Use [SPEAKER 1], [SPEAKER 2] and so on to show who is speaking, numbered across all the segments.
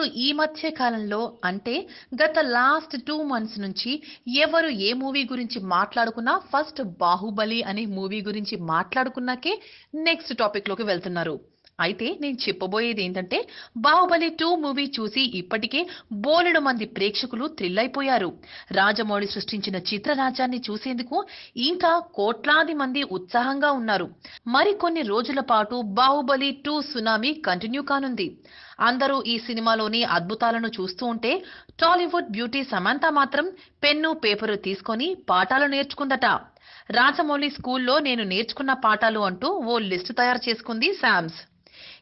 [SPEAKER 1] ఇప్పుడు ఈ మధ్య కాలంలో అంటే గత లాస్ట్ టూ మంత్స్ నుంచి ఎవరు ఏ మూవీ గురించి మాట్లాడుకున్నా ఫస్ట్ బాహుబలి అనే మూవీ గురించి మాట్లాడుకున్నాకే నెక్స్ట్ టాపిక్లోకి వెళ్తున్నారు. అయితే నేను చెప్పబోయేది ఏంటంటే బాహుబలి టూ మూవీ చూసి ఇప్పటికే బోలెడు మంది ప్రేక్షకులు థ్రిల్ అయిపోయారు రాజమౌళి సృష్టించిన చిత్రరాజ్యాన్ని చూసేందుకు ఇంకా కోట్లాది మంది ఉత్సాహంగా ఉన్నారు. మరికొన్ని రోజుల పాటు బాహుబలి టూ సునామీ కంటిన్యూ కానుంది. అందరూ ఈ సినిమాలోని అద్భుతాలను చూస్తూ ఉంటే టాలీవుడ్ బ్యూటీ సమంత మాత్రం పెన్ను పేపరు తీసుకొని పాఠాలు నేర్చుకుందట. రాజమౌళి స్కూల్లో నేను నేర్చుకున్న పాఠాలు అంటూ ఓ లిస్టు తయారు చేసుకుంది శామ్స్.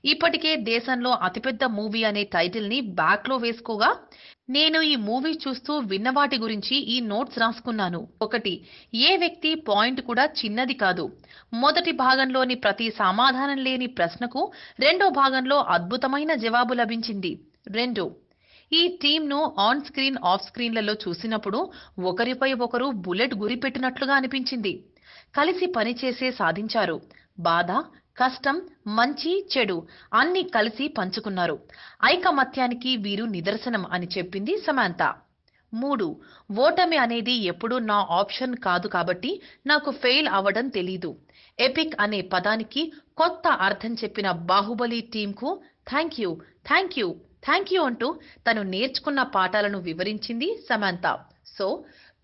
[SPEAKER 1] ఇప్పటికే దేశంలో అతిపెద్ద మూవీ అనే టైటిల్ని బ్యాక్లో వేసుకోగా నేను ఈ మూవీ చూస్తూ విన్న వాటి గురించి ఈ నోట్స్ రాసుకున్నాను. ఒకటి ఏ వ్యక్తి పాయింట్ కూడా చిన్నది కాదు. మొదటి భాగంలోని ప్రతి సమాధానం లేని ప్రశ్నకు రెండో భాగంలో అద్భుతమైన జవాబు లభించింది. రెండు ఈ టీంను ఆన్ స్క్రీన్ ఆఫ్ స్క్రీన్లలో చూసినప్పుడు ఒకరిపై ఒకరు బుల్లెట్ గురిపెట్టినట్లుగా అనిపించింది. కలిసి పనిచేసే సాధించారు. బాధ కష్టం మంచి చెడు అన్ని కలిసి పంచుకున్నారు. ఐకమత్యానికి వీరు నిదర్శనం అని చెప్పింది సమాంత. మూడు ఓటమి అనేది ఎప్పుడూ నా ఆప్షన్ కాదు కాబట్టి నాకు ఫెయిల్ అవ్వడం తెలీదు. ఎపిక్ అనే పదానికి కొత్త అర్థం చెప్పిన Baahubali టీంకు thank you thank you thank you అంటూ తను నేర్చుకున్న పాఠాలను వివరించింది సమాంత. సో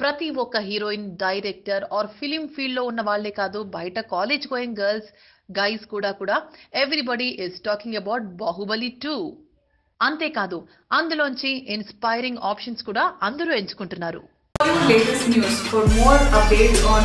[SPEAKER 1] ప్రతి ఒక్క హీరోయిన్ డైరెక్టర్ ఆర్ ఫిలిం ఫీల్డ్లో ఉన్న వాళ్ళే కాదు బయట కాలేజ్ గోయింగ్ గర్ల్స్ గైస్ కూడా కూడా everybody is talking about Baahubali two అంతేకాదు అందులోంచి ఇన్స్పైరింగ్ ఆప్షన్స్ కూడా అందరూ ఎంచుకుంటున్నారు
[SPEAKER 2] Tollywood latest news. For more updates on.